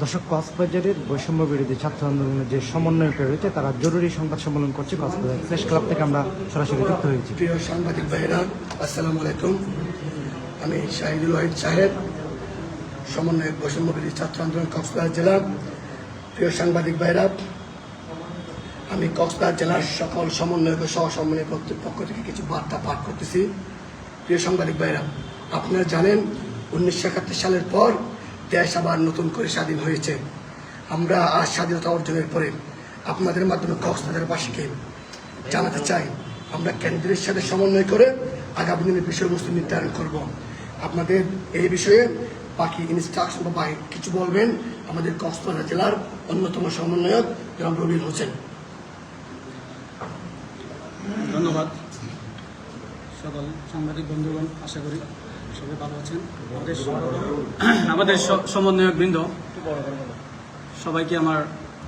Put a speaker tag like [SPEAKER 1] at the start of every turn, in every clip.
[SPEAKER 1] দর্শক, কক্সবাজারের বৈষম্য বিরোধী ছাত্র আন্দোলনের যে সমন্বয়করা রয়েছে, তারা জরুরি সংবাদ সম্মেলন করছে কক্সবাজার প্রেস ক্লাব থেকে আমরা সরাসরি যুক্ত হয়েছি।
[SPEAKER 2] প্রিয় সাংবাদিক ভাইরা আসসালামু আলাইকুম। আমি শাহিদুল ওয়াহিদ সাহেব, সমন্বয়ক বৈষম্যবিরোধী ছাত্র আন্দোলন কক্সবাজার জেলা। প্রিয় সাংবাদিক ভাইরা আমি কক্সবাজার জেলার সকল সমন্বয়ক সহ সমন্বয় কর্তৃপক্ষ থেকে কিছু বার্তা পাঠ করতেছি। প্রিয় সাংবাদিক ভাইরা আপনারা জানেন, উনিশশো একাত্তর সালের পর দেশ আবার নতুন করে স্বাধীন হয়েছে। আমরা আজ স্বাধীনতা অর্জনের পরে আপনাদের মাধ্যমে কক্সবাজারবাসীকে জানাতে চাই, আমরা কেন্দ্রের সাথে সমন্বয় করে আগামী দিনের বিষয়বস্তু নির্ধারণ করব। আপনাদের এই বিষয়ে বাকি ইনস্ট্রাকশন বা কিছু বলবেন আমাদের কক্সবাজার জেলার অন্যতম সমন্বয়ক জনাব রবিউল হোসেন।
[SPEAKER 3] ধন্যবাদ। সকল সাংবাদিক বন্ধুগণ, আশা করি সবাই ভালো আছেন? আমাদের সমন্বয়ক বৃন্দ। সবাইকে আমার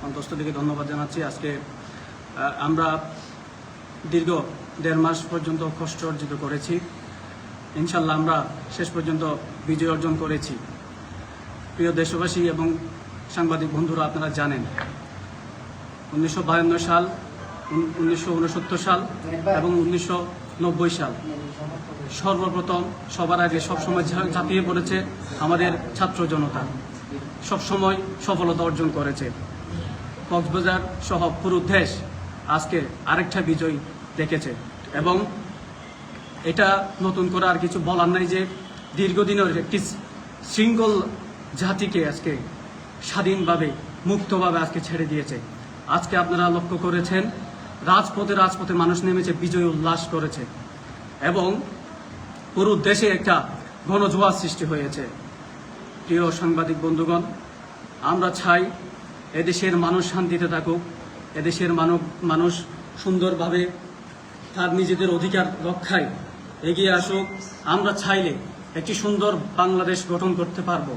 [SPEAKER 3] অন্তস্থ থেকে ধন্যবাদ জানাচ্ছি। আজকে আমরা দীর্ঘ দেড় মাস পর্যন্ত কষ্ট অর্জিত করেছি। ইনশাল্লাহ আমরা শেষ পর্যন্ত বিজয় অর্জন করেছি। প্রিয় দেশবাসী এবং সাংবাদিক বন্ধুরা আপনারা জানেন উনিশশো বায়ান্ন সাল উনিশশো উনসত্তর সাল এবং উনিশশো নব্বই সাল। সর্বপ্রথম সবার আগে সবসময় ঝাঁপিয়ে পড়েছে আমাদের ছাত্র জনতা। সবসময় সফলতা অর্জন করেছে। কক্সবাজার সহ পুরো দেশ আজকে আরেকটা বিজয় দেখেছে এবং এটা নতুন করে আর কিছু বলার নাই যে দীর্ঘদিনের একটি শৃঙ্খল জাতিকে আজকে স্বাধীনভাবে, মুক্তভাবে আজকে ছেড়ে দিয়েছে। আজকে আপনারা লক্ষ্য করেছেন রাজপথে রাজপথে মানুষ নেমেছে, বিজয় উল্লাস করেছে এবং পুরো দেশে একটা গণজোয়ার সৃষ্টি হয়েছে। প্রিয় সাংবাদিক বন্ধুগণ, আমরা চাই এদেশের মানুষ শান্তিতে থাকুক, এদেশের মানব, মানুষ সুন্দরভাবে তার নিজেদের অধিকার রক্ষায় এগিয়ে আসুক। আমরা চাইলে একটি সুন্দর বাংলাদেশ গঠন করতে পারব।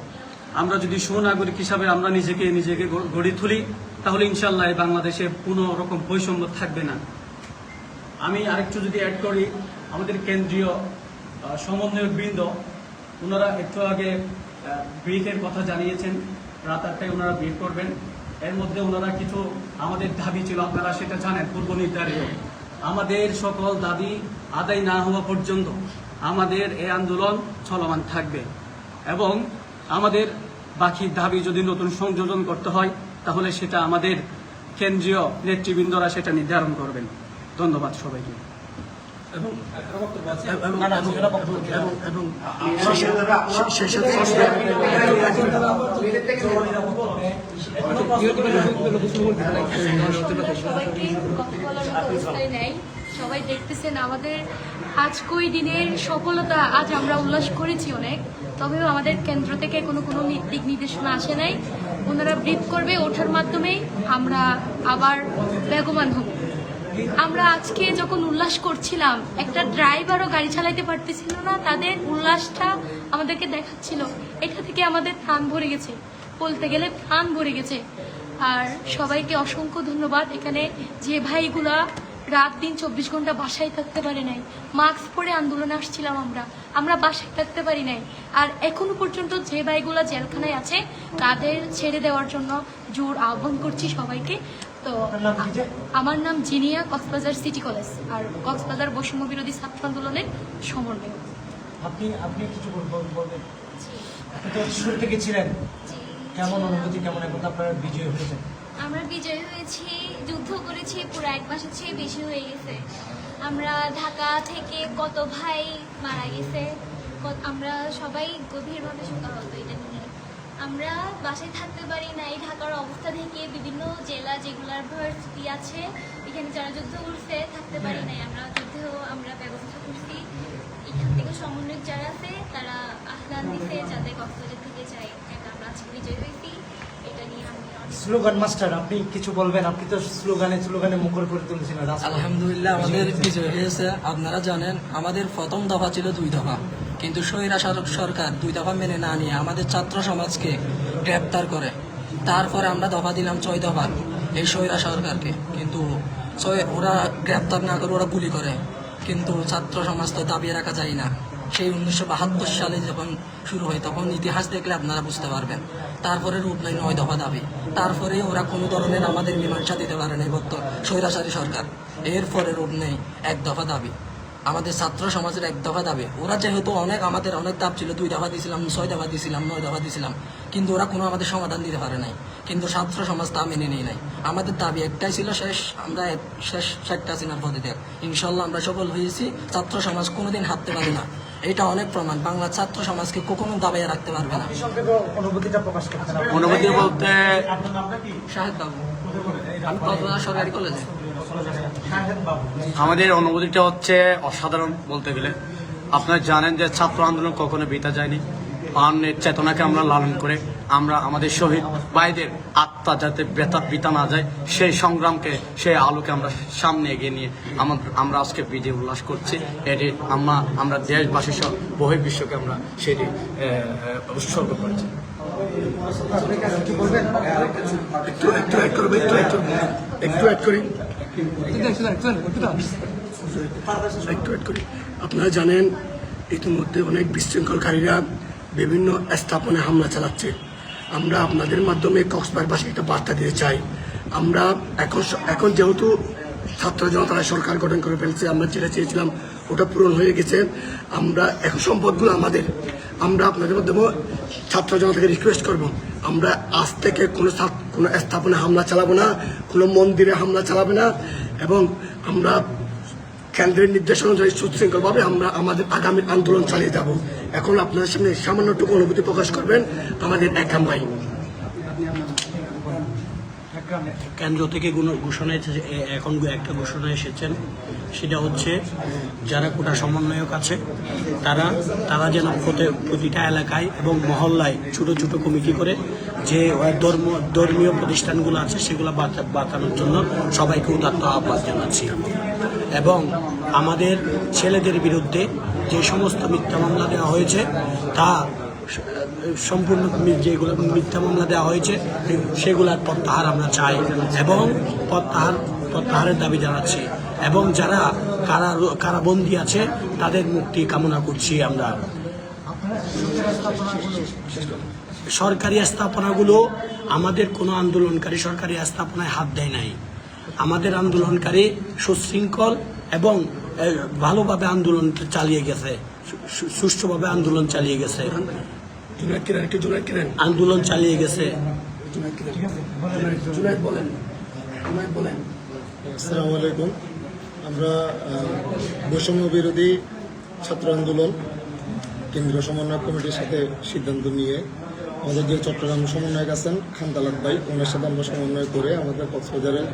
[SPEAKER 3] আমরা যদি সুনাগরিক হিসাবে আমরা নিজেকে নিজেকে গড়ে তুলি, তাহলে ইনশাল্লাহ বাংলাদেশে কোনো রকম বৈষম্য থাকবে না। আমি আরেকটু যদি অ্যাড করি, আমাদের কেন্দ্রীয় সমন্বয়ক বৃন্দ ওনারা একটু আগে ব্রিফের কথা জানিয়েছেন, রাত আটটায় ওনারা ব্রিফ করবেন। এর মধ্যে ওনারা কিছু আমাদের দাবি ছিল, আপনারা সেটা জানেন, পূর্ব নির্ধারিত। আমাদের সকল দাবি আদায় না হওয়া পর্যন্ত আমাদের এই আন্দোলন চলমান থাকবে। এবং আমাদের বাকি দাবি যদি নতুন সংযোজন করতে হয় তাহলে সেটা আমাদের কেন্দ্রীয় নেতৃবৃন্দরা সেটা নির্ধারণ করবেন ধন্যবাদ সবাইকে
[SPEAKER 2] এবং
[SPEAKER 4] সবাই দেখতেছেন আমাদের আজকই দিনের সফলতা, আজ আমরা উল্লাস করেছি অনেক, তবেও আমাদের কেন্দ্র থেকে কোনো কোনো দিক নির্দেশনা আসে নাই। ওনারা ব্রিফ করবে, ওঠার মাধ্যমেই আমরা আবার বেগমান হব। আমরা আজকে যখন উল্লাস করছিলাম, একটা ড্রাইভারও গাড়ি চালাইতে পারতেছিল না, তাদের উল্লাসটা আমাদেরকে দেখাচ্ছিল। এটা থেকে আমাদের প্রাণ ভরে গেছে, বলতে গেলে প্রাণ ভরে গেছে। আর সবাইকে অসংখ্য ধন্যবাদ। এখানে যে ভাইগুলা রাত দিন চব্বিশ ঘণ্টা বাসায় থাকতে পারে নাই। মাস্ক পরে আন্দোলনে আসছিলাম আমরা। আমরা বাসায় থাকতে পারি নাই। আর এখনও পর্যন্ত যে ভাইগুলা জেলখানায় আছে তাদের ছেড়ে দেওয়ার জন্য জোর আহ্বান করছি সবাইকে। তো আমার নাম জিনিয়া কক্সবাজার সিটি কলেজ। আর কক্সবাজার বৈষম্য বিরোধী ছাত্র আন্দোলনের সমন্বয়
[SPEAKER 1] আপনি আপনি কিছু বলবেন? তো শুরু থেকে ছিলেন। কেমন অনুভূতি কেমন এখন আপনারা বিজয় হয়েছেন
[SPEAKER 5] আমরা বিজয় হয়েছি করেছি পুরো এক মাসের চেয়ে বেশি হয়ে গেছে। আমরা ঢাকা থেকে কত ভাই মারা গেছে আমরা সবাই গভীরভাবে শোকাহত এটা নিয়ে। আমরা বাসায় থাকতে পারি না এই ঢাকার অবস্থা থেকে বিভিন্ন জেলা যেগুলার ভার্সিটি আছে এখানে যারা যুদ্ধ করছে থাকতে পারি নাই। আমরা যুদ্ধেও আমরা ব্যবস্থা করছি। এখান থেকে সমন্বয়ক যারা আছে তারা আহ্লাদ দিছে যাতে কক্সবাজার থেকে যায়। এটা আমরা আজকে বিজয়
[SPEAKER 1] স্লোগান, মাস্টার, আপনি কিছু বলবেন, আপনি তো স্লোগানে স্লোগানে মুখর করে তুলছেন।
[SPEAKER 6] আলহামদুলিল্লাহ, আমাদের বিজয় হয়েছে। আপনারা জানেন, আমাদের প্রথম দফা ছিল দুই দফা। কিন্তু স্বৈরা সরকার দুই দফা মেনে না নিয়ে আমাদের ছাত্র সমাজকে গ্রেপ্তার করে। তারপরে আমরা দফা দিলাম ছয় দফা, এই স্বৈরা সরকারকে। কিন্তু ওরা গ্রেপ্তার না করে, ওরা গুলি করে। কিন্তু ছাত্র সমাজ তো দাবিয়ে রাখা যায় না। সেই উনিশশো বাহাত্তর সালে যখন শুরু হয়, তখন ইতিহাস দেখলে আপনারা বুঝতে পারবেন। তারপরে রূপ নেই নয় দফা দাবি। তারপরে ওরা কোনো ধরনের আমাদের মীমাংসা দিতে পারে নাই বর্তমান স্বৈরাচারী সরকার। এরপরে রূপ নেই এক দফা দাবি। আমাদের ছাত্র সমাজের এক দফা দাবি। ওরা যেহেতু অনেক, আমাদের অনেক দাব ছিল, দুই দফা দিয়েছিলাম ছয় দফা দিয়েছিলাম নয় দফা দিয়েছিলাম কিন্তু ওরা কোনো আমাদের সমাধান দিতে পারে নাই। কিন্তু ছাত্র সমাজ তা মেনে নেই নাই। আমাদের দাবি একটাই ছিল, শেষ, আমরা শেষ শেখ হাসিনার পদে দেখ। ইনশাল্লাহ আমরা সফল হয়েছি। ছাত্র সমাজ কোনোদিন হাঁটতে পারে না। এটা অনেক প্রমাণ। বাংলা ছাত্র সমাজকে কখনো দাবাইয়া রাখতে পারবে না।
[SPEAKER 1] অনুভূতিটা প্রকাশ করতে
[SPEAKER 3] অনুভূতি বলতে
[SPEAKER 6] শাহেদ বাবু। আমি সরকারি কলেজে।
[SPEAKER 3] আমাদের অনুভূতিটা হচ্ছে অসাধারণ বলতে গেলে। আপনারা জানেন যে ছাত্র আন্দোলন কখনো বিতা যায়নি। আনের চেতনাকে আমরা লালন করে আমরা আমাদের শহীদ ভাইদের আত্মা যাতে বেতা বিতা না যায়, সেই সংগ্রামকে, সেই আলোকে আমরা সামনে এগিয়ে নিয়ে আমার আজকে বিজয় উল্লাস করছি। এটি আমরা আমরা দেশবাসী সহ বহির্বিশ্বকে আমরা সেটি উৎসর্গ করেছি।
[SPEAKER 2] একটু একটু আপনারা জানেন, ইতিমধ্যে অনেক বিশৃঙ্খলকারীরা বিভিন্ন স্থাপনে হামলা চালাচ্ছে। আমরা আপনাদের মাধ্যমে কক্সবাজারবাসী একটা বার্তা দিতে চাই। আমরা এখন এখন যেহেতু ছাত্র জনতারা সরকার গঠন করে ফেলছে, আমরা যেটা চেয়েছিলাম ওটা পূরণ হয়ে গেছে। আমরা এখন সম্পদগুলো আমাদের। আমরা আপনাদের মাধ্যমে ছাত্র জনতাকে রিকোয়েস্ট করব। আমরা আজ থেকে কোনো কোনো স্থাপনে হামলা চালাবো না, কোনো মন্দিরে হামলা চালাবে না এবং আমরা কেন্দ্রের নির্দেশ অনুযায়ী সুশৃঙ্খলভাবে আমরা আমাদের আগামী আন্দোলন চালিয়ে যাব। এখন আপনাদের সামনে সামান্যটুকু অনুভূতি প্রকাশ করবেন আমাদের একাম ভাই
[SPEAKER 7] কেন্দ্র থেকে গুণ- ঘোষণা এখন একটা ঘোষণা এসেছেন। সেটা হচ্ছে, যারা কোটা সমন্বয়ক আছে, তারা তারা যেন প্রতি- প্রতিটা এলাকায় এবং মহল্লায় ছোট ছোট কমিটি করে যে ধর্ম, ধর্মীয় প্রতিষ্ঠানগুলো আছে, সেগুলো বাঁচানোর জন্য সবাইকে উদাত্ত আহ্বান জানাচ্ছি। এবং আমাদের ছেলেদের বিরুদ্ধে যে সমস্ত মিথ্যা মামলা দেওয়া হয়েছে, তা সম্পূর্ণ যেগুলো মিথ্যা মামলা দেওয়া হয়েছে, সেগুলার প্রত্যাহার আমরা চাই এবং প্রত্যাহার, প্রত্যাহারের দাবি জানাচ্ছি এবং যারা কারা কারাবন্দী আছে, তাদের মুক্তি কামনা করছি আমরা। সরকারি স্থাপনাগুলো আমাদের কোনো আন্দোলনকারী সরকারি স্থাপনায় হাত দেয় নাই। আমাদের আন্দোলনকারী সুশৃঙ্খল এবং ভালোভাবে আন্দোলন চালিয়ে গেছে সুষ্ঠুভাবে আন্দোলন চালিয়ে গেছে। আন্দোলন চালিয়ে গেছে।
[SPEAKER 8] আসসালামু আলাইকুম। আমরা বৈষম্য বিরোধী ছাত্র আন্দোলন কেন্দ্রীয় সমন্বয় কমিটির সাথে সিদ্ধান্ত নিয়ে আমাদের যে চট্টগ্রাম সমন্বয়ক আছেন খানতালাক ভাই, ওনার সাথে আমরা সমন্বয় করে আমাদের কক্সবাজারের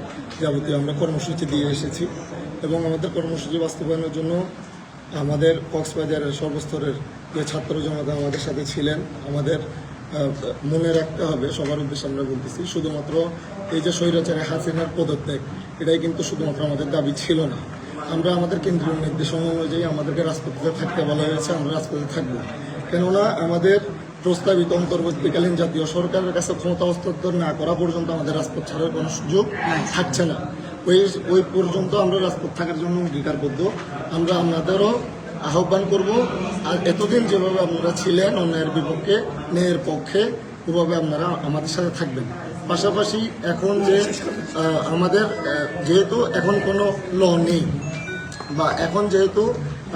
[SPEAKER 8] যাবতীয় আমরা কর্মসূচি দিয়ে এসেছি এবং আমাদের কর্মসূচি বাস্তবায়নের জন্য আমাদের কক্সবাজারের সর্বস্তরের যে ছাত্র জনতা আমাদের সাথে ছিলেন, আমাদের মনে রাখতে হবে, সবার উদ্দেশ্যে আমরা বলতেছি, শুধুমাত্র এই যে স্বৈরাচারে হাসিনার পদত্যাগ, এটাই কিন্তু শুধুমাত্র আমাদের দাবি ছিল না। আমরা আমাদের কেন্দ্রীয় নির্দেশনা অনুযায়ী আমাদেরকে রাজপথে থাকতে বলা হয়েছে, আমরা রাজপথে থাকব। কেননা আমাদের প্রস্তাবিত অন্তর্বর্তীকালীন জাতীয় সরকারের কাছে ক্ষমতা হস্তান্তর না করা পর্যন্ত আমাদের রাজপথ ছাড়ার কোনো সুযোগ থাকছে না। ওই ওই পর্যন্ত আমরা রাজপথ থাকার জন্য অঙ্গীকারবদ্ধ আমরা আপনাদেরও আহ্বান করব। আর এতদিন যেভাবে আপনারা ছিলেন অন্যায়ের বিপক্ষে, ন্যায়ের পক্ষে, ওভাবে আপনারা আমাদের সাথে থাকবেন। পাশাপাশি এখন যে আমাদের যেহেতু এখন কোনো ল নেই বা এখন যেহেতু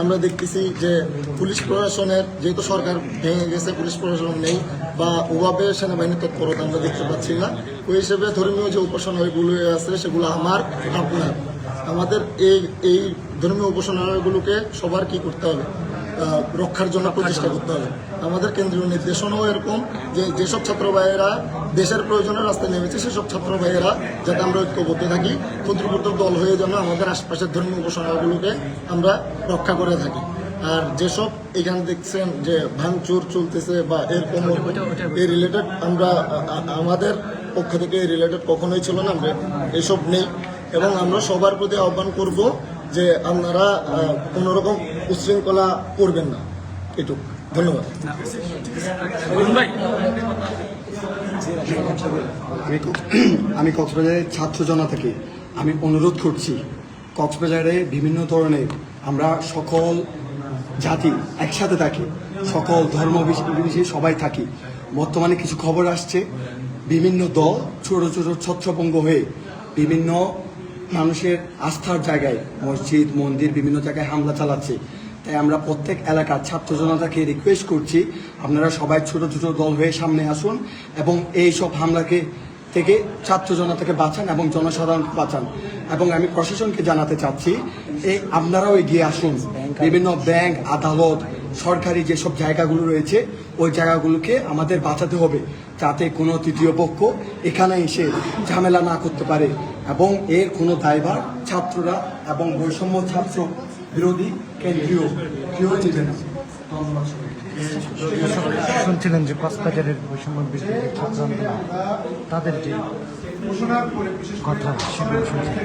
[SPEAKER 8] আমরা দেখতেছি যে পুলিশ প্রশাসনের যেহেতু সরকার ভেঙে গেছে, পুলিশ প্রশাসন নেই বা ওভাবে সেনাবাহিনীর তৎপরতা আমরা দেখতে পাচ্ছি না। ওই হিসেবে ধর্মীয় যে উপাসনালয়গুলো আছে, সেগুলো আমার, আপনার। আমাদের এই এই ধর্মীয় উপাসনালয়গুলোকে সবার কি করতে হবে? রক্ষার জন্য প্রচেষ্টা করতে হবে। আমাদের কেন্দ্রীয় নির্দেশনাও এরকম যে যেসব ছাত্র ভাইয়েরা দেশের প্রয়োজনে রাস্তায় নেমেছে সেসব ছাত্র ভাইয়েরা যাতে আমরা ঐক্যবদ্ধ থাকি ক্ষুদ্রক্ষুদ্র দল হয়ে যেন আমাদের আশপাশের ধর্মীয় উপাসনাগুলোকে আমরা রক্ষা করে থাকি। আর যেসব এখানে দেখছেন যে ভাঙচুর চলতেছে বা এরকম এই রিলেটেড আমরা আমাদের পক্ষ থেকে এই রিলেটেড কখনোই ছিল না আমরা এসব নেই। এবং আমরা সবার প্রতি আহ্বান করব যে আপনারা আহ, কোনো রকম উচ্ছৃঙ্খলা করবেন না। এটুক। ধন্যবাদ।
[SPEAKER 9] আমি আমি কক্সবাজারের ছাত্র জনা থেকে আমি অনুরোধ করছি কক্সবাজারে বিভিন্ন ধরনের আমরা সকল জাতি একসাথে থাকি সকল ধর্ম বিশেষে সবাই থাকি। বর্তমানে কিছু খবর আসছে বিভিন্ন দল ছোট ছোট ছত্রভঙ্গ হয়ে বিভিন্ন মানুষের আস্থার জায়গায়, মসজিদ, মন্দির, বিভিন্ন জায়গায় হামলা চালাচ্ছে। তাই আমরা প্রত্যেক এলাকার ছাত্র জনতাকে রিকোয়েস্ট করছি, আপনারা সবাই ছোট ছোট দল হয়ে সামনে আসুন এবং এই সব হামলাকে থেকে ছাত্র জনতাকে বাঁচান এবং জনসাধারণকে বাঁচান। এবং আমি প্রশাসনকে জানাতে চাচ্ছি এই আপনারাও এগিয়ে আসুন। বিভিন্ন ব্যাংক, আদালত, সরকারি যেসব জায়গাগুলো রয়েছে, ওই জায়গাগুলোকে আমাদের বাঁচাতে হবে, যাতে কোনো তৃতীয় পক্ষ এখানে এসে ঝামেলা না করতে পারে। এবং এর কোনো দায়ভার ছাত্ররা এবং বৈষম্য ছাত্র বিরোধী কেন্দ্রীয় কেউ নেবে না।
[SPEAKER 1] শুনছিলেন যে কক্সবাজারের বৈষম্য বিরোধী ছাত্র আন্দোলন তাদের যে কথা সেগুলো শুনছিলেন